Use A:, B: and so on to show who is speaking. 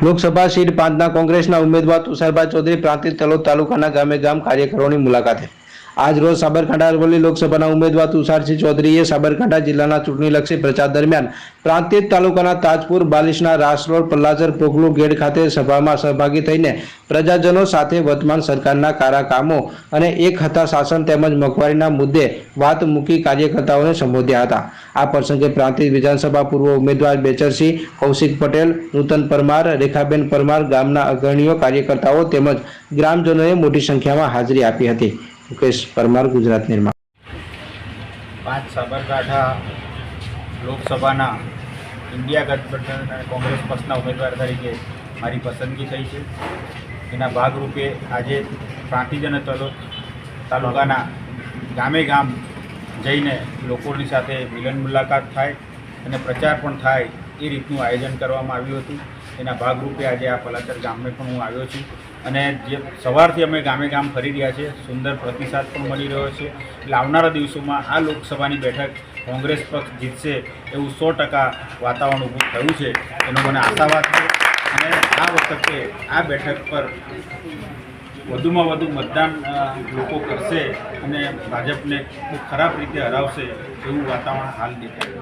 A: Lok Sabha seat પાંચના કોંગ્રેસના ઉમેદવાર તુષારભાઈ ચૌધરી પ્રાંતિજ તલોદ તાલુકાના ગામે ગામ કાર્યકરોની મુલાકાતે આજ રોજ સાબરકાંઠા અરવલ્લી લોકસભાના ઉમેદવાર તુષારસિંહ ચૌધરીએ સાબરકાંઠા જિલ્લાના ચૂંટણીલક્ષી પ્રચાર દરમિયાન પ્રાંતિજ તાલુકાના તાજપુર બાલિશના રાસરોડ પલ્લાચર પોખલું ગેટ ખાતે સભામાં સહભાગી થઈને પ્રજાજનો સાથે વર્તમાન સરકારના કારા કામો અને એક હતા શાસન તેમજ મગવારીના મુદ્દે વાત મૂકી કાર્યકર્તાઓને સંબોધ્યા હતા. આ પ્રસંગે પ્રાંતિજ વિધાનસભા પૂર્વ ઉમેદવાર બેચરસિંહ, કૌશિક પટેલ, નૂતન પરમાર, રેખાબેન પરમાર ગામના અગ્રણીઓ, કાર્યકર્તાઓ તેમજ ગ્રામજનોએ મોટી સંખ્યામાં હાજરી આપી હતી. મુકેશ, પરમાર, ગુજરાત નિર્માણ.
B: પાંચ સાબરકાંઠા લોકસભાના ઇન્ડિયા ગઠબંધન અને કોંગ્રેસ પક્ષના ઉમેદવાર તરીકે મારી પસંદગી થઈ છે. એના ભાગરૂપે આજે પ્રાંતિજ અને તાલુકાના ગામે ગામ જઈને લોકોની સાથે મિલન મુલાકાત થાય અને પ્રચાર પણ થાય એ રીતનું આયોજન કરવામાં આવ્યું હતું. એના ભાગરૂપે આજે આ પલાતર ગામે પણ હું આવ્યો છું. અને જે સવારથી અમે ગામે ગામ ફરી રહ્યા છીએ, સુંદર પ્રતિસાદ પણ મળી રહ્યો છે. એટલે આવનારા દિવસોમાં આ લોકસભાની બેઠક કોંગ્રેસ પક્ષ જીતશે એવું સો ટકા વાતાવરણ ઊભું થયું છે, એનો મને આશાવાદ છે. અને આ વખતે આ બેઠક પર વધુમાં વધુ મતદાન લોકો કરશે અને ભાજપને ખૂબ ખરાબ રીતે હરાવશે એવું વાતાવરણ હાલ દેખાય